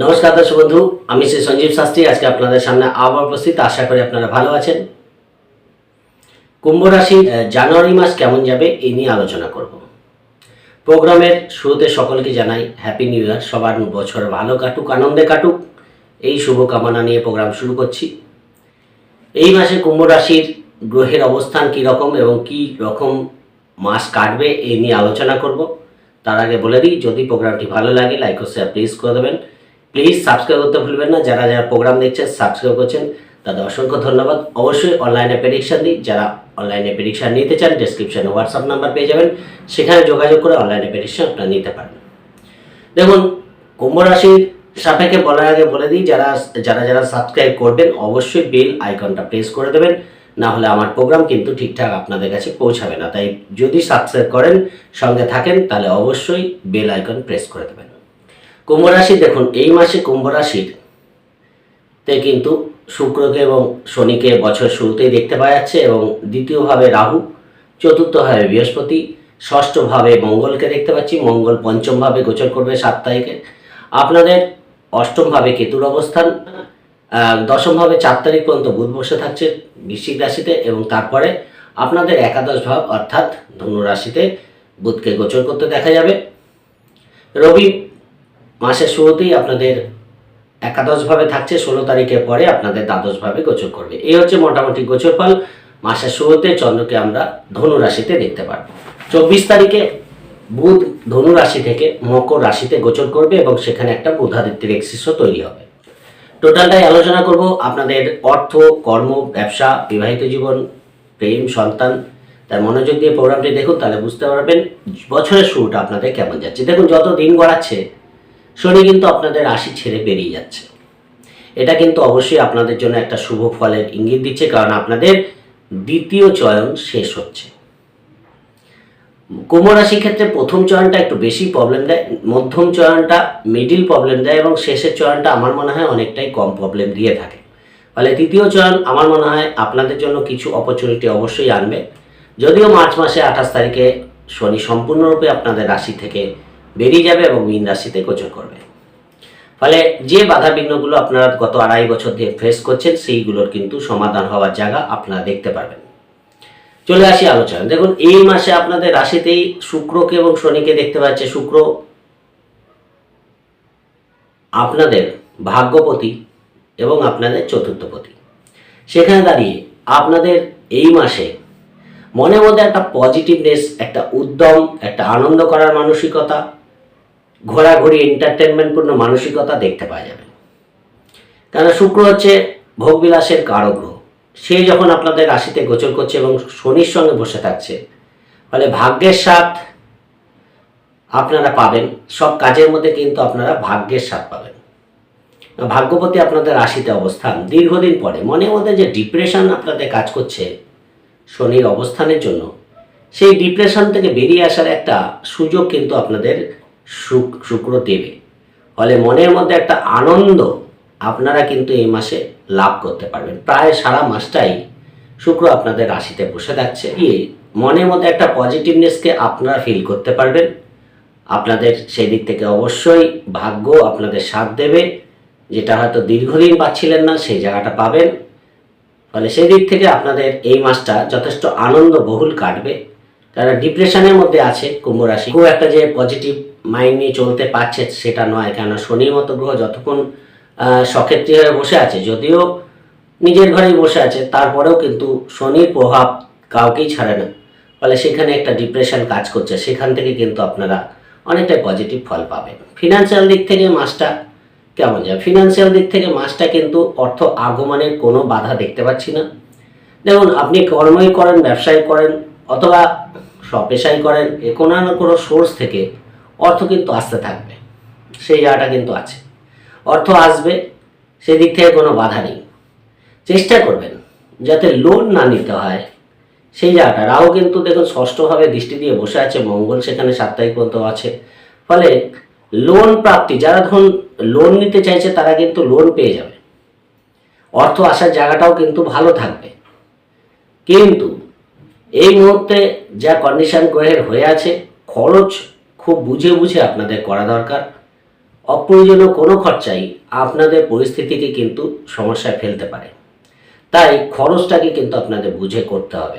নমস্কার দর্শক বন্ধু, আমি শ্রী সঞ্জীব শাস্ত্রী। আজকে আপনাদের সামনে আবার উপস্থিত। আশা করি আপনারা ভালো আছেন। কুম্ভ রাশির জানুয়ারি মাস কেমন যাবে এই নিয়ে আলোচনা করব। প্রোগ্রামের শুরুতে সকলকে জানাই হ্যাপি নিউ ইয়ার সবার বছর ভালো কাটুক, আনন্দে কাটুক। এই শুভকামনা নিয়ে প্রোগ্রাম শুরু করছি। এই মাসে কুম্ভ রাশির গ্রহের অবস্থান কী রকম এবং কী রকম মাস কাটবে এই নিয়ে আলোচনা করব। তার আগে বলে দিই, যদি প্রোগ্রামটি ভালো লাগে, লাইক ও শেয়ার প্লিজ করে দেবেন। প্লিজ সাবস্ক্রাইব করতে ভুলবেন না। যারা যারা প্রোগ্রাম দেখছেন সাবস্ক্রাইব করছেন, তাদের অসংখ্য ধন্যবাদ। অবশ্যই অনলাইনে প্রেডিকশন দিই যারা অনলাইনে প্রেডিকশন নিতে চান ডিসক্রিপশনে হোয়াটসঅ্যাপ নাম্বার পেয়ে যাবেন। সেখানে যোগাযোগ করে অনলাইনে প্রেডিকশন আপনারা নিতে পারেন দেখুন, কুম্ভ রাশির সাপেক্ষে বলার আগে বলে দিই, যারা যারা যারা সাবস্ক্রাইব করবেন, অবশ্যই বেল আইকনটা প্রেস করে দেবেন। না হলে আমার প্রোগ্রাম কিন্তু ঠিকঠাক আপনাদের কাছে পৌঁছাবে না। তাই যদি সাবস্ক্রাইব করেন, সঙ্গে থাকেন, তাহলে অবশ্যই বেল আইকন প্রেস করে দেবেন। কুম্ভ রাশি দেখুন, এই মাসে কুম্ভ রাশির তে কিন্তু শুক্রকে এবং শনিকে বছর শুরুতেই দেখতে পাওয়া যাচ্ছে এবং দ্বিতীয়ভাবে রাহু, চতুর্থভাবে বৃহস্পতি, ষষ্ঠভাবে মঙ্গলকে দেখতে পাচ্ছি। মঙ্গল পঞ্চমভাবে গোচর করবে সাত তারিখে। আপনাদের অষ্টমভাবে কেতুর অবস্থান দশমভাবে চার তারিখ পর্যন্ত বুধ বসে থাকছে বৃশ্চিক রাশিতে এবং তারপরে আপনাদের একাদশ ভাব অর্থাৎ ধনু রাশিতে বুধকে গোচর করতে দেখা যাবে। রবি মাসের শুরুতেই আপনাদের একাদশভাবে থাকছে, ষোলো তারিখের পরে আপনাদের দ্বাদশভাবে গোচর করবে। এই হচ্ছে মোটামুটি গোচর ফল। মাসের শুরুতে চন্দ্রকে আমরা ধনু রাশিতে দেখতে পারব। চব্বিশ তারিখে বুধ ধনু রাশি থেকে মকর রাশিতে গোচর করবে এবং সেখানে একটা বুধাদিত্যের এক্সিসও তৈরি হবে। টোটালটাই আলোচনা করব। আপনাদের অর্থ, কর্ম, ব্যবসা, বিবাহিত জীবন, প্রেম, সন্তান, তার মনোযোগ দিয়ে প্রোগ্রামটি দেখুন, তাহলে বুঝতে পারবেন বছরের শুরুটা আপনাদের কেমন যাচ্ছে। দেখুন, যত দিন গড়াচ্ছে শনি কিন্তু আপনাদের রাশি ছেড়ে বেরিয়ে যাচ্ছে। এটা কিন্তু অবশ্যই আপনাদের জন্য একটা শুভ ফলের ইঙ্গিত দিচ্ছে, কারণ আপনাদের দ্বিতীয় চয়ন শেষ হচ্ছে। কুম্ভ ক্ষেত্রে প্রথম চয়নটা একটু বেশি প্রবলেম দেয়, মধ্যম চয়নটা মিডিল প্রবলেম দেয় এবং শেষের চয়নটা আমার মনে হয় অনেকটাই কম প্রবলেম দিয়ে থাকে। ফলে তৃতীয় চয়ন আমার মনে হয় আপনাদের জন্য কিছু অপরচুনিটি অবশ্যই আনবে। যদিও মার্চ মাসে আঠাশ তারিখে শনি সম্পূর্ণরূপে আপনাদের রাশি থেকে বেরিয়ে যাবে এবং মীন রাশিতে গোচর করবে। ফলে যে বাধা বিঘ্নগুলো আপনারা গত আড়াই বছর দিয়ে ফেস করছেন, সেইগুলোর কিন্তু সমাধান হওয়ার জায়গা আপনারা দেখতে পারবেন। চলে আসি আলোচনা দেখুন, এই মাসে আপনাদের রাশিতেই শুক্রকে এবং শনিকে দেখতে পাচ্ছে। শুক্র আপনাদের ভাগ্যপতি এবং আপনাদের চতুর্থপতি। সেখানে দাঁড়িয়ে আপনাদের এই মাসে মনের মধ্যে একটা পজিটিভনেস একটা উদ্যম, একটা আনন্দ করার মানসিকতা ঘোরাঘুরি এন্টারটেনমেন্টপূর্ণ মানসিকতা দেখতে পাওয়া যাবে। কেন শুক্র হচ্ছে ভোগবিলাসের কারগ্রহ সে যখন আপনাদের রাশিতে গোচর করছে এবং শনির সঙ্গে বসে থাকছে, ফলে ভাগ্যের স্বাদ আপনারা পাবেন, সব কাজের মধ্যে কিন্তু আপনারা ভাগ্যের স্বাদ পাবেন। ভাগ্যপতি আপনাদের রাশিতে অবস্থান, দীর্ঘদিন পরে, মনের মধ্যে যে ডিপ্রেশন আপনাদের কাজ করছে, শনির অবস্থানের জন্য, সেই ডিপ্রেশন থেকে বেরিয়ে আসার একটা সুযোগ কিন্তু আপনাদের শুক- শুক্র দেবে। ফলে মনের মধ্যে একটা আনন্দ আপনারা কিন্তু এই মাসে লাভ করতে পারবেন। প্রায় সারা মাসটাই শুক্র আপনাদের রাশিতে বসে থাকছে। গিয়ে মনের মধ্যে একটা পজিটিভনেসকে আপনারা ফিল করতে পারবেন। আপনাদের সেই দিক থেকে অবশ্যই ভাগ্য আপনাদের সাথ দেবে। যেটা হয়তো দীর্ঘদিন পাচ্ছিলেন না, সেই জায়গাটা পাবেন। ফলে সেই দিক থেকে আপনাদের এই মাসটা যথেষ্ট আনন্দ বহুল কাটবে। যারা ডিপ্রেশনের মধ্যে আছে, কুম্ভ রাশি। খুব একটা যে পজিটিভ মাইন্ড নিয়ে চলতে পারছে সেটা নয়। কেন শনির মতো গ্রহ যতক্ষণ সক্ষেত্রী হয়ে বসে আছে, যদিও নিজের ঘরেই বসে আছে, তারপরেও কিন্তু শনির প্রভাব কাউকেই ছাড়ে না। ফলে সেখানে একটা ডিপ্রেশন কাজ করছে। সেখান থেকে কিন্তু আপনারা অনেকটাই পজিটিভ ফল পাবেন। ফিনান্সিয়াল দিক থেকে মাসটা কেমন যায়? ফিনান্সিয়াল দিক থেকে মাসটা কিন্তু অর্থ আগমনের কোনো বাধা দেখতে পাচ্ছি না। যেমন আপনি কর্মই করেন ব্যবসায় করেন, অথবা স্বপেশাই করেন কোনো না কোনো সোর্স থেকে অর্থ কিন্তু আসতে থাকবে। সেই জায়গাটা কিন্তু আছে। অর্থ আসবে, সেদিক থেকে কোনো বাধা নেই। চেষ্টা করবেন যাতে লোন না নিতে হয়। সেই জায়গাটা। রাহু কিন্তু দেখুন ষষ্ঠভাবে দৃষ্টি দিয়ে বসে আছে, মঙ্গল সেখানে তারিখ পর্যন্ত আছে। ফলে লোন প্রাপ্তি, যারা ধরুন লোন নিতে চাইছে, তারা কিন্তু লোন পেয়ে যাবে। অর্থ আসার জায়গাটাও কিন্তু ভালো থাকবে। কিন্তু এই মুহূর্তে যা কন্ডিশন গ্রহের হয়ে আছে, খরচ খুব বুঝে বুঝে আপনাদের করা দরকার। অপ্রয়োজনীয় কোনো খরচাই আপনাদের পরিস্থিতিকে কিন্তু সমস্যায় ফেলতে পারে। তাই খরচটাকে কিন্তু আপনাদের বুঝে করতে হবে।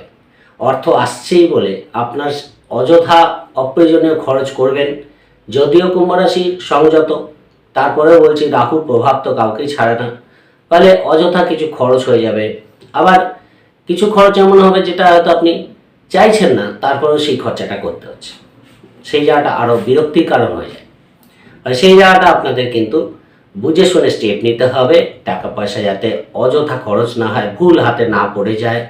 অর্থ আসছেই বলে আপনার অযথা অপ্রয়োজনীয় খরচ করবেন। যদিও কুম্ভ রাশি সংযত, তারপরেও বলছি রাহুর প্রভাব তো কাউকেই ছাড়ে না। ফলে অযথা কিছু খরচ হয়ে যাবে। আবার কিছু খরচ এমন হবে যেটা হয়তো আপনি চাইছেন না, তারপরেও সেই খরচাটা করতে হচ্ছে। সেই জায়গাটা আরও বিরক্তির কারণ হয়ে যায়। আর সেই জায়গাটা আপনাদের কিন্তু বুঝে শুনে স্টেপ নিতে হবে। টাকা পয়সা যাতে অযথা খরচ না হয়, ভুল হাতে না পড়ে যায়।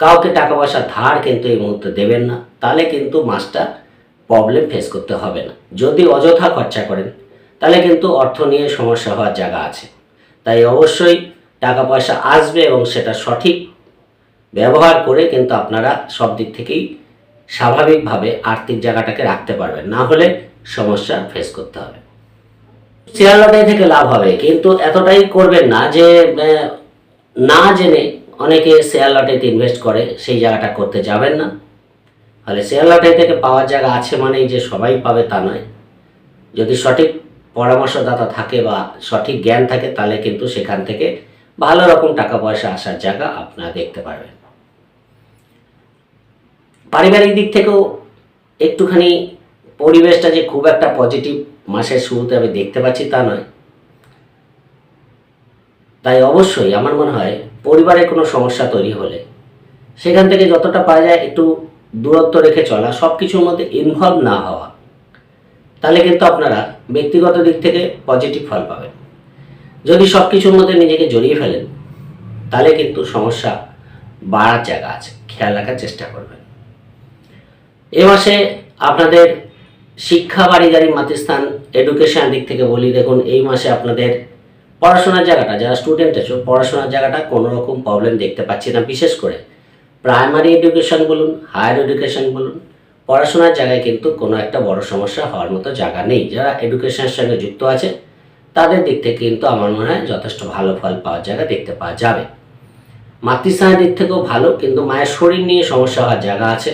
কাউকে টাকা পয়সা ধার কিন্তু এই মুহূর্তে দেবেন না। তাহলে কিন্তু মাসটা প্রবলেম ফেস করতে হবে না। যদি অযথা খরচা করেন, তাহলে কিন্তু অর্থ নিয়ে সমস্যা হওয়ার জায়গা আছে। তাই অবশ্যই টাকা পয়সা আসবে এবং সেটা সঠিক ব্যবহার করে কিন্তু আপনারা সব দিক থেকেই স্বাভাবিকভাবে আর্থিক জায়গাটাকে রাখতে পারবেন, না হলে সমস্যা ফেস করতে হবে। শেয়ার লটারি থেকে লাভ হবে, কিন্তু এতটাই করবেন না যে না জেনে অনেকে শেয়ার লটারিতে ইনভেস্ট করে, সেই জায়গাটা করতে যাবেন না। তাহলে শেয়ার লটারি থেকে পাওয়ার জায়গা আছে মানেই যে সবাই পাবে তা নয়। যদি সঠিক পরামর্শদাতা থাকে বা সঠিক জ্ঞান থাকে, তাহলে কিন্তু সেখান থেকে ভালো রকম টাকা পয়সা আসার জায়গা আপনারা দেখতে পারবেন। পারিবারিক দিক থেকেও একটুখানি পরিবেশটা যে খুব একটা পজিটিভ মাসের শুরুতে আমি দেখতে পাচ্ছি তা নয়। তাই অবশ্যই আমার মনে হয় পরিবারে কোনো সমস্যা তৈরি হলে সেখান থেকে যতটা পারা যায় একটু দূরত্ব রেখে চলা সব কিছুর মধ্যে ইনভলভ না হওয়া, তাহলে কিন্তু আপনারা ব্যক্তিগত দিক থেকে পজিটিভ ফল পাবেন। যদি সব কিছুর মধ্যে নিজেকে জড়িয়ে ফেলেন, তাহলে কিন্তু সমস্যা বাড়ার জায়গা আছে, খেয়াল রাখার চেষ্টা করবেন। এ মাসে আপনাদের শিক্ষা বাড়িগাড়ি মাতৃস্থান এডুকেশন দিক থেকে বলি, দেখুন, এই মাসে আপনাদের পড়াশোনার জায়গাটা, যারা স্টুডেন্ট আছো, পড়াশোনার জায়গাটা কোনো রকম প্রবলেম দেখতে পাচ্ছি না। বিশেষ করে প্রাইমারি এডুকেশন বলুন হায়ার এডুকেশন বলুন, পড়াশোনার জায়গায় কিন্তু কোনো একটা বড় সমস্যা হওয়ার মতো জায়গা নেই। যারা এডুকেশনের সঙ্গে যুক্ত আছে, তাদের দিক থেকে কিন্তু আমার মনে হয় যথেষ্ট ভালো ফল পাওয়ার জায়গা দেখতে পাওয়া যাবে। মাতৃস্থানের দিক থেকেও ভালো, কিন্তু মায়ের শরীর নিয়ে সমস্যা হওয়ার জায়গা আছে।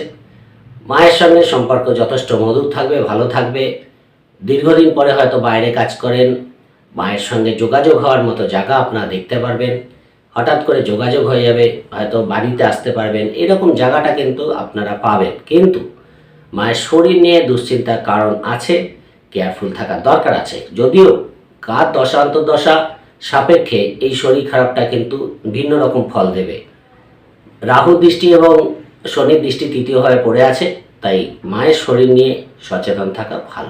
মায়ের সঙ্গে সম্পর্ক যথেষ্ট মধুর থাকবে, ভালো থাকবে। দীর্ঘদিন পরে হয়তো বাইরে কাজ করেন। মায়ের সঙ্গে যোগাযোগ হওয়ার মতো জায়গা আপনারা দেখতে পারবেন। হঠাৎ করে যোগাযোগ হয়ে যাবে, হয়তো বাড়িতে আসতে পারবেন। এরকম জায়গাটা কিন্তু আপনারা পাবেন। কিন্তু মায়ের শরীর নিয়ে দুশ্চিন্তার কারণ আছে, কেয়ারফুল থাকার দরকার আছে। যদিও কার দশান্ত দশা সাপেক্ষে এই শরীর খারাপটা কিন্তু ভিন্ন রকম ফল দেবে। রাহু দৃষ্টি এবং শনির দৃষ্টি তৃতীয় হয়ে পড়ে আছে, তাই মায়ের শরীর নিয়ে সচেতন থাকা ভালো।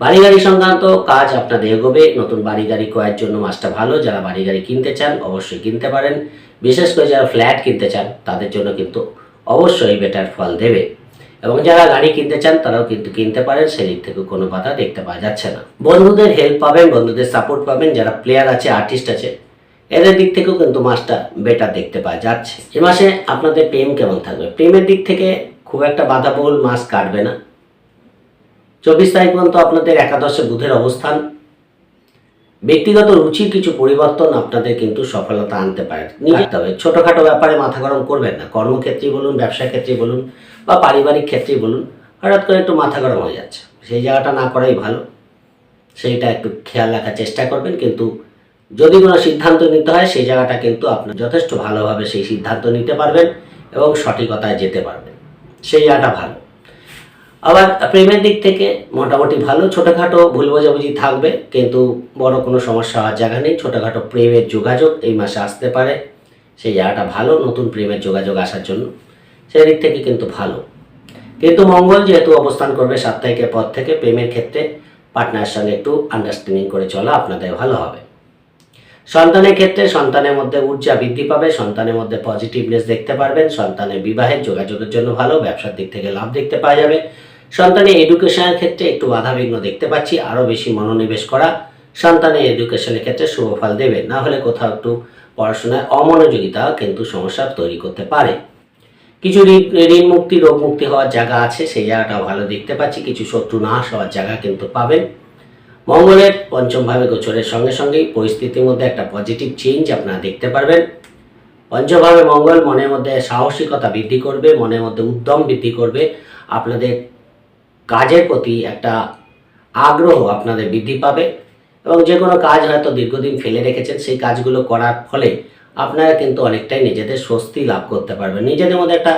বাড়ি গাড়ি সংক্রান্ত কাজ আপনাদের এগোবে। নতুন বাড়ি গাড়ি ক্রয়ের জন্য মাসটা ভালো। যারা বাড়ি গাড়ি কিনতে চান, অবশ্যই কিনতে পারেন। বিশেষ করে যারা ফ্ল্যাট কিনতে চান, তাদের জন্য কিন্তু অবশ্যই বেটার ফল দেবে। এবং যারা গাড়ি কিনতে চান, তারাও কিন্তু কিনতে পারেন। সেদিক থেকে কোনো বাধা দেখতে পাওয়া যাচ্ছে না। বন্ধুদের হেল্প পাবেন, বন্ধুদের সাপোর্ট পাবেন। যারা প্লেয়ার আছে আর্টিস্ট আছে এদের দিক থেকেও কিন্তু মাসটা বেটার দেখতে পাওয়া যাচ্ছে। এ মাসে আপনাদের প্রেম কেমন থাকবে? প্রেমের দিক থেকে খুব একটা বাধাবহুল মাস কাটবে না। চব্বিশ তারিখ পর্যন্ত আপনাদের একাদশে বুধের অবস্থান। ব্যক্তিগত রুচির কিছু পরিবর্তন আপনাদের কিন্তু সফলতা আনতে পারে। তবে ছোটোখাটো ব্যাপারে মাথা গরম করবেন না। কর্মক্ষেত্রে বলুন, ব্যবসা ক্ষেত্রে বলুন বা পারিবারিক ক্ষেত্রেই বলুন, হঠাৎ করে একটু মাথা গরম হয়ে যাচ্ছে। সেই জায়গাটা না করাই ভালো। সেইটা একটু খেয়াল রাখার চেষ্টা করবেন। কিন্তু যদি কোনো সিদ্ধান্ত নিতে হয়, সেই জায়গাটা কিন্তু আপনি যথেষ্ট ভালোভাবে সেই সিদ্ধান্ত নিতে পারবেন এবং সঠিকতায় যেতে পারবেন। সেই জায়গাটা ভালো। আবার প্রেমের দিক থেকে মোটামুটি ভালো, ছোটোখাটো ভুল বোঝাবুঝি থাকবে, কিন্তু বড় কোনো সমস্যা হওয়ার জায়গা নেই। ছোটোখাটো প্রেমের যোগাযোগ এই মাসে আসতে পারে। সেই জায়গাটা ভালো, নতুন প্রেমের যোগাযোগ আসার জন্য। সেই দিক থেকে কিন্তু ভালো। কিন্তু মঙ্গল যেহেতু অবস্থান করবে সাপ্তাহিকের পর থেকে, প্রেমের ক্ষেত্রে পার্টনারের সঙ্গে একটু আন্ডারস্ট্যান্ডিং করে চলা আপনাদের ভালো হবে। সন্তানের ক্ষেত্রে সন্তানের মধ্যে ঊর্জা বৃদ্ধি পাবে, সন্তানের মধ্যে পজিটিভনেস দেখতে পারবেন, সন্তানের বিবাহের যোগাযোগের জন্য ভালো, ব্যবসার দিক থেকে লাভ দেখতে পাওয়া যাবে। সন্তানের এডুকেশনের ক্ষেত্রে একটু বাধাবিঘ্ন দেখতে পাচ্ছি, আরও বেশি মনোনিবেশ করা। সন্তানের এডুকেশনের ক্ষেত্রে শুভ ফল দেবে না হলে কোথাও একটু পড়াশোনায় অমনোযোগিতা কিন্তু সমস্যা তৈরি করতে পারে। কিছু ঋণ ঋণ মুক্তি, রোগ মুক্তি হওয়ার জায়গা আছে, সেই জায়গাটাও ভালো দেখতে পাচ্ছি, কিছু শত্রু নাশ হওয়ার জায়গা কিন্তু পাবেন। মঙ্গলের পঞ্চমভাবে গোচরের সঙ্গে সঙ্গেই পরিস্থিতির মধ্যে একটা পজিটিভ চেঞ্জ আপনারা দেখতে পারবেন। পঞ্চমভাবে মঙ্গল মনের মধ্যে সাহসিকতা বৃদ্ধি করবে, মনের মধ্যে উদ্যম বৃদ্ধি করবে। আপনাদের কাজের প্রতি একটা আগ্রহ আপনাদের বৃদ্ধি পাবে এবং যে কোনো কাজ হয়তো দীর্ঘদিন ফেলে রেখেছেন, সেই কাজগুলো করার ফলে আপনারা কিন্তু অনেকটাই নিজেদের স্বস্তি লাভ করতে পারবেন। নিজেদের মধ্যে একটা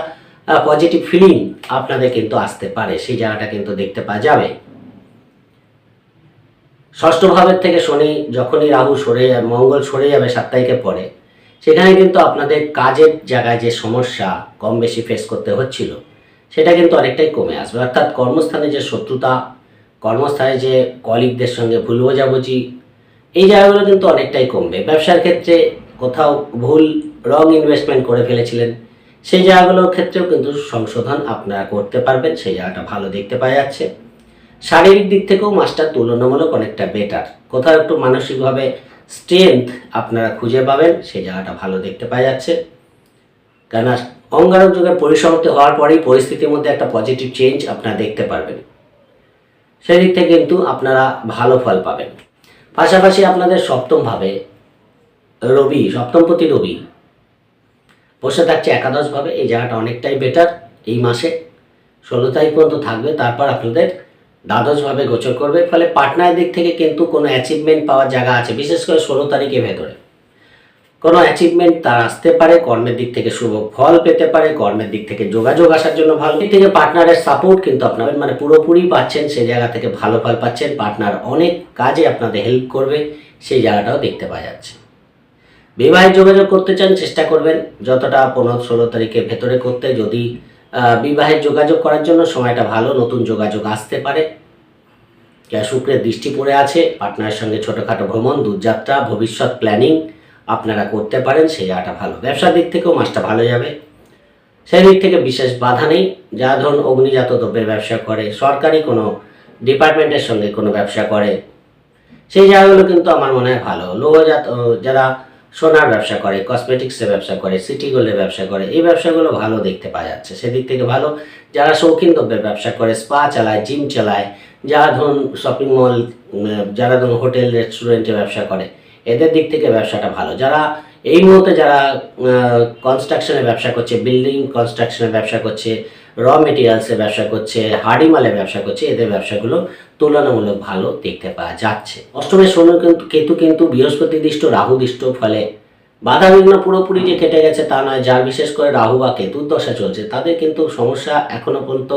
পজিটিভ ফিলিং আপনাদের কিন্তু আসতে পারে, সেই জায়গাটা কিন্তু দেখতে পাওয়া যাবে। ষষ্ঠ ভাবের থেকে শনি যখনই রাহু সরে যাবে, মঙ্গল সরে যাবে, সাত তারিখের পরে সেখানে কিন্তু আপনাদের কাজের জায়গায় যে সমস্যা কম বেশি ফেস করতে হচ্ছিল, সেটা কিন্তু অনেকটাই কমে আসবে। অর্থাৎ কর্মস্থানে যে শত্রুতা, কর্মস্থানে যে কলিগদের সঙ্গে ভুল বোঝাবুঝি, এই জায়গাগুলো কিন্তু অনেকটাই কমবে। ব্যবসার ক্ষেত্রে কোথাও ভুল রং ইনভেস্টমেন্ট করে ফেলেছিলেন, সেই জায়গাগুলোর ক্ষেত্রেও কিন্তু সংশোধন আপনারা করতে পারবেন, সেই জায়গাটা ভালো দেখতে পাওয়া যাচ্ছে। শারীরিক দিক থেকেও মাছটা তুলনামূলক অনেকটা বেটার কোথাও একটু মানসিকভাবে স্ট্রেংথ আপনারা খুঁজে পাবেন সেই জায়গাটা ভালো দেখতে পাওয়া যাচ্ছে। কেননা অঙ্গারক যুগের পরিসমাপ্তি হওয়ার পরেই পরিস্থিতির মধ্যে একটা পজিটিভ চেঞ্জ আপনারা দেখতে পারবেন। সেদিক থেকে কিন্তু আপনারা ভালো ফল পাবেন। পাশাপাশি আপনাদের সপ্তমভাবে রবি, সপ্তমপতি রবি। বসে থাকছে একাদশভাবে, এই জায়গাটা অনেকটাই বেটার এই মাসে। ষোলো তারিখ পর্যন্ত থাকবে, তারপর আপনাদের দ্বাদশভাবে গোচর করবে, ফলে পার্টনার দিক থেকে কিন্তু কোনো অ্যাচিভমেন্ট পাওয়ার জায়গা আছে, বিশেষ করে ষোলো তারিখের ভেতরে। কোনো অ্যাচিভমেন্ট তার আসতে পারে, কর্মের দিক থেকে শুভ ফল পেতে পারে, কর্মের দিক থেকে যোগাযোগ আসার জন্য ভালো। দিক থেকে পার্টনারের সাপোর্ট কিন্তু আপনাদের মানে পুরোপুরি পাচ্ছেন সেই জায়গা থেকে ভালো ফল পাচ্ছেন পার্টনার অনেক কাজে আপনাদের হেল্প করবে, সেই জায়গাটাও দেখতে পাওয়া যাচ্ছে। বিবাহে যোগাযোগ করতে চান, চেষ্টা করবেন, যতটা পনেরো ষোলো তারিখের ভেতরে করতে, যদি বিবাহের যোগাযোগ করার জন্য সময়টা ভালো, নতুন যোগাযোগ আসতে পারে। শুক্রের দৃষ্টি পড়ে আছে, পার্টনারের সঙ্গে ছোটোখাটো ভ্রমণ, দূরযাত্রা, ভবিষ্যৎ প্ল্যানিং আপনারা করতে পারেন, সেই জায়গাটা ভালো। ব্যবসার দিক থেকেও মাসটা ভালো যাবে। সেই দিক থেকে বিশেষ বাধা নেই। যা ধরুন অগ্নিজাত দ্রব্যের ব্যবসা করে, সরকারি কোনো ডিপার্টমেন্টের সঙ্গে কোনো ব্যবসা করে, সেই জায়গাগুলো কিন্তু আমার মনে হয় ভালো। লৌহজাত, যারা সোনার ব্যবসা করে কসমেটিক্সের ব্যবসা করে সিটি গোল্ডের ব্যবসা করে, এই ব্যবসাগুলো ভালো দেখতে পাওয়া যাচ্ছে। সেদিক থেকে ভালো, যারা শৌখিন দ্রব্যের ব্যবসা করে স্পা চালায় জিম চালায়, যারা ধরুন শপিং মল যারা ধরুন হোটেল রেস্টুরেন্টে ব্যবসা করে, এদের দিক থেকে ব্যবসাটা ভালো। যারা এই মুহূর্তে যারা কনস্ট্রাকশনের ব্যবসা করছে বিল্ডিং কনস্ট্রাকশনের ব্যবসা করছে র মেটেরিয়ালসের ব্যবসা করছে হার্ডি মালের ব্যবসা করছে, এদের ব্যবসাগুলো তুলনামূলক ভালো দেখতে পাওয়া যাচ্ছে। অষ্টমের শনি কিন্তু কেতু কিন্তু বৃহস্পতি দৃষ্ট, রাহু দৃষ্ট, ফলে বাধা বিঘ্ন পুরোপুরি যে কেটে গেছে তা নয়, যার বিশেষ করে রাহু বা কেতুর দশা চলছে, তাদের কিন্তু সমস্যা এখনও পর্যন্ত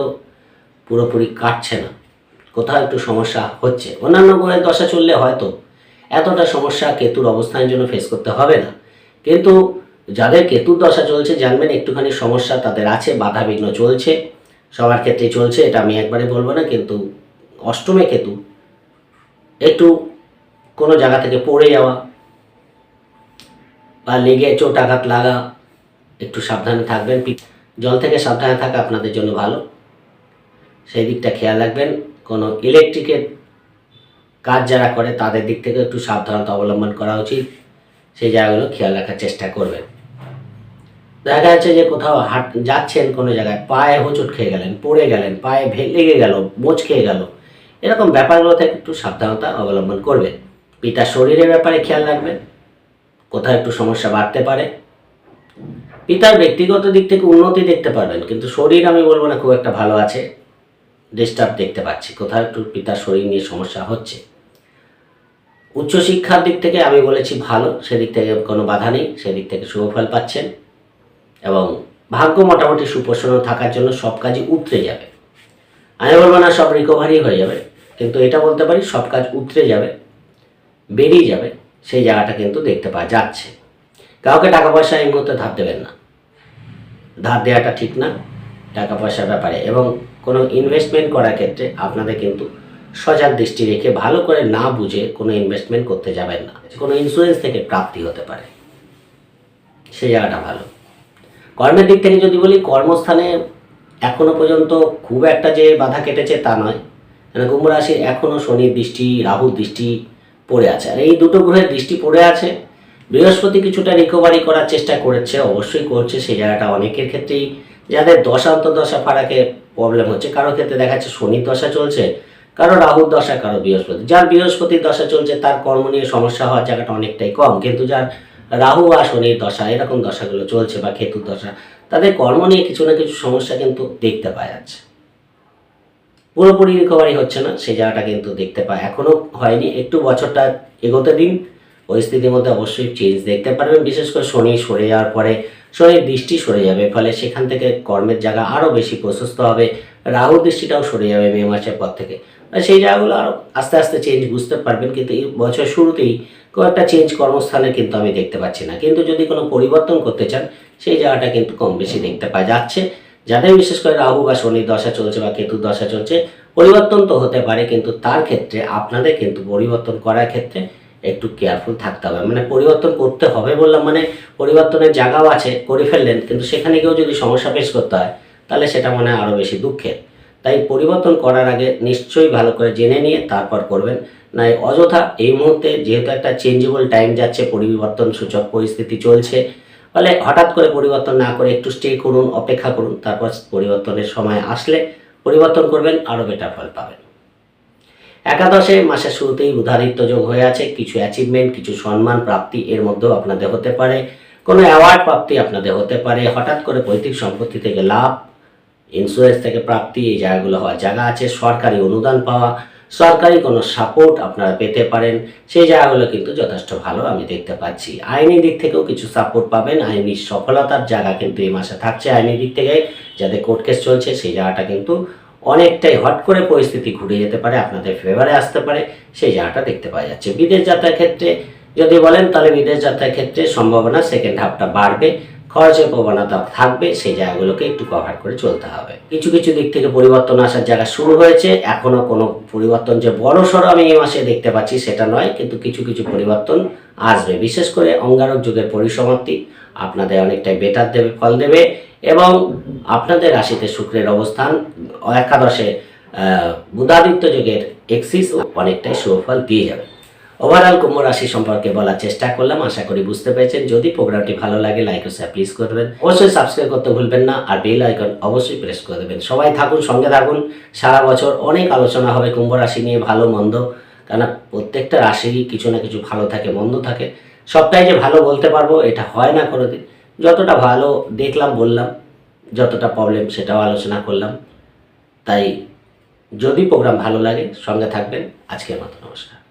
পুরোপুরি কাটছে না। কোথাও একটু সমস্যা হচ্ছে। অন্যান্য গ্রহের দশা চললে হয়তো এতটা সমস্যা কেতুর অবস্থানের জন্য ফেস করতে হবে না। কিন্তু যাদের কেতুর দশা চলছে, জানবেন একটুখানি সমস্যা তাদের আছে বাধা বিঘ্ন চলছে, সবার ক্ষেত্রেই চলছে, এটা আমি একবারে বলব না, কিন্তু অষ্টমে কেতু, একটু কোনো জায়গা থেকে পড়ে যাওয়া বা লেগে চোট আঘাত লাগা, একটু সাবধানে থাকবেন জল থেকে সাবধানে থাকা আপনাদের জন্য ভালো। সেই দিকটা খেয়াল রাখবেন, কোনো ইলেকট্রিকের কাজ যারা করে তাদের দিক থেকে একটু সাবধানতা অবলম্বন করা উচিত, সেই জায়গাগুলো খেয়াল রাখার চেষ্টা করবেন। দেখা যাচ্ছে যে কোথাও হাট, যাচ্ছেন কোনো জায়গায়, পায়ে হোঁচট খেয়ে গেলেন, পড়ে গেলেন, পায়ে ভে, লেগে গেল মোচ খেয়ে গেল। এরকম ব্যাপারগুলোতে একটু সাবধানতা অবলম্বন করবেন। পিতার শরীরের ব্যাপারে খেয়াল রাখবেন। কোথাও একটু সমস্যা বাড়তে পারে। পিতার ব্যক্তিগত দিক থেকে উন্নতি দেখতে পারবেন, কিন্তু শরীর আমি বলব না খুব একটা ভালো আছে। ডিস্টার্ব দেখতে পাচ্ছি, কোথাও একটু পিতার শরীর নিয়ে সমস্যা হচ্ছে। উচ্চশিক্ষার দিক থেকে আমি বলেছি ভালো, সেদিক থেকে কোনো বাধা নেই, সেদিক থেকে শুভফল পাচ্ছেন। ভাগ্য মোটামুটি সুপ্রসন্ন থাকার জন্য সব কাজই উতরে যাবে। আমি বলব না সব রিকভারি হয়ে যাবে, কিন্তু এটা বলতে পারি সব কাজ উতরে যাবে, বেরিয়ে যাবে, সেই জায়গাটা কিন্তু দেখতে পাওয়া যাচ্ছে। কাউকে টাকা পয়সা এই মুহূর্তে ধার দেবেন না। ধার দেওয়াটা ঠিক না, টাকা পয়সার ব্যাপারে এবং কোনো ইনভেস্টমেন্ট করার ক্ষেত্রে আপনাদের কিন্তু সজাগ দৃষ্টি রেখে ভালো করে না বুঝে কোনো ইনভেস্টমেন্ট করতে যাবেন না। কোনো ইন্স্যুরেন্স থেকে প্রাপ্তি হতে পারে। সেই জায়গাটা ভালো। কর্মের দিক থেকে যদি বলি, কর্মস্থানে এখনও পর্যন্ত খুব একটা যে বাধা কেটেছে তা নয়। কুম্ভ এখনও শনির দৃষ্টি, রাহুর দৃষ্টি পড়ে আছে। আর এই দুটো গ্রহের দৃষ্টি পড়ে আছে। বৃহস্পতি কিছুটা রিকভারি করার চেষ্টা করেছে, অবশ্যই করছে, সেই জায়গাটা অনেকের ক্ষেত্রেই যাদের দশা, অন্তর্দশা ফারাকে প্রবলেম হচ্ছে। কারও ক্ষেত্রে দেখা যাচ্ছে শনির দশা চলছে, কারও রাহুর দশা, কারও বৃহস্পতি। যার বৃহস্পতির দশা চলছে, তার কর্ম নিয়ে সমস্যা হওয়ার জায়গাটা অনেকটাই কম। কিন্তু যার রাহু বা শনির দশা, এরকম দশাগুলো চলছে বা কেতুর দশা, তাদের কর্ম নিয়ে কিছু না কিছু সমস্যা কিন্তু দেখতে পাওয়া যাচ্ছে। পুরোপুরি রিকভারি হচ্ছে না, সেই জায়গাটা কিন্তু দেখতে পায় এখনও হয়নি, একটু বছরটা এগোতে দিন, পরিস্থিতির মধ্যে অবশ্যই চেঞ্জ দেখতে পারবেন, বিশেষ করে শনি সরে যাওয়ার পরে শনির দৃষ্টি সরে যাবে, ফলে সেখান থেকে কর্মের জায়গা আরও বেশি প্রশস্ত হবে রাহু দৃষ্টিটাও সরে যাবে মে মাসের পর থেকে। সেই জায়গাগুলো আরও আস্তে আস্তে চেঞ্জ বুঝতে পারবেন, কিন্তু এই বছর শুরুতেই খুব একটা চেঞ্জ কর্মস্থানে কিন্তু আমি দেখতে পাচ্ছি না। কিন্তু যদি কোনো পরিবর্তন করতে চান, সেই জায়গাটা কিন্তু কম বেশি দেখতে পাওয়া যাচ্ছে। যাদের বিশেষ করে রাহু বা শনির দশা চলছে বা কেতুর দশা চলছে, পরিবর্তন তো হতে পারে, কিন্তু তার ক্ষেত্রে আপনাদের কিন্তু পরিবর্তন করার ক্ষেত্রে একটু কেয়ারফুল থাকতে হবে। মানে পরিবর্তন করতে হবে বললাম মানে পরিবর্তনের জায়গাও আছে, করে ফেললেন, কিন্তু সেখানে গিয়েও যদি সমস্যা ফেস করতে হয় তাহলে সেটা মনে হয় আরও বেশি দুঃখের। তাই পরিবর্তন করার আগে নিশ্চয়ই ভালো করে জেনে নিয়ে তারপর করবেন। নাই অযথা এই মুহূর্তে যেহেতু একটা চেঞ্জেবল টাইম যাচ্ছে, পরিবর্তন সূচক পরিস্থিতি চলছে, ফলে হঠাৎ করে পরিবর্তন না করে একটু স্টে করুন, অপেক্ষা করুন, তারপর পরিবর্তনের সময় আসলে পরিবর্তন করবেন আরও বেটার ফল পাবেন। একাদশে মাসের শুরুতেই উদাহরিত্ব যোগ হয়ে আছে, কিছু অ্যাচিভমেন্ট কিছু সম্মান, প্রাপ্তি এর মধ্যেও আপনাদের হতে পারে। কোনো অ্যাওয়ার্ড প্রাপ্তি আপনাদের হতে পারে। হঠাৎ করে পৈতৃক সম্পত্তি থেকে লাভ ইন্স্যুরেন্স থেকে প্রাপ্তি, এই জায়গাগুলো হওয়ার জায়গা আছে, সরকারি অনুদান পাওয়া, সরকারি কোনো সাপোর্ট আপনারা পেতে পারেন, সেই জায়গাগুলো কিন্তু যথেষ্ট ভালো আমি দেখতে পাচ্ছি। আইনি দিক থেকেও কিছু সাপোর্ট পাবেন, আইনি সফলতার জায়গা কিন্তু এই মাসে থাকছে আইনি দিক থেকে, যাদের কোর্ট কেস চলছে, সেই জায়গাটা কিন্তু অনেকটাই হট করে পরিস্থিতি ঘুরে যেতে পারে, আপনাদের ফেভারে আসতে পারে, সেই জায়গাটা দেখতে পাওয়া যাচ্ছে। বিদেশ যাত্রার ক্ষেত্রে যদি বলেন, তাহলে বিদেশ যাত্রার ক্ষেত্রে সম্ভাবনা সেকেন্ড হাফটা বাড়বে। খরচের প্রবণতা থাকবে, সেই জায়গাগুলোকে একটু কভার করে চলতে হবে। কিছু কিছু দিক থেকে পরিবর্তন আসার জায়গা শুরু হয়েছে। এখনও কোনো পরিবর্তন যে বড় সড়ো আমি এই মাসে দেখতে পাচ্ছি সেটা নয়, কিন্তু কিছু কিছু পরিবর্তন আসবে। বিশেষ করে অঙ্গারক যুগের পরিসমাপ্তি আপনাদের অনেকটাই বেটার দেবে, ফল দেবে এবং আপনাদের রাশিতে শুক্রের অবস্থান, একাদশে বুধাদিত্য যুগের এক্সিস অনেকটাই সুফল দিয়ে যাবে। ওভারঅল কুম্ভ রাশি সম্পর্কে বলার চেষ্টা করলাম, আশা করি বুঝতে পেরেছেন। যদি প্রোগ্রামটি ভালো লাগে লাইক ও শেয়ার প্লিজ করে দেবেন। অবশ্যই সাবস্ক্রাইব করতে ভুলবেন না, আর বেল আইকন অবশ্যই প্রেস করে দেবেন। সবাই থাকুন, সঙ্গে থাকুন। সারা বছর অনেক আলোচনা হবে কুম্ভ রাশি নিয়ে, ভালো, মন্দ। কেন প্রত্যেকটা রাশিরই কিছু না কিছু ভালো থাকে, মন্দ থাকে। সবটাই যে ভালো বলতে পারব, এটা হয় না কোনোদিন। যতটা ভালো দেখলাম, বললাম, যতটা প্রবলেম সেটাও আলোচনা করলাম। তাই যদি প্রোগ্রাম ভালো লাগে, সঙ্গে থাকবেন। আজকের মতো নমস্কার।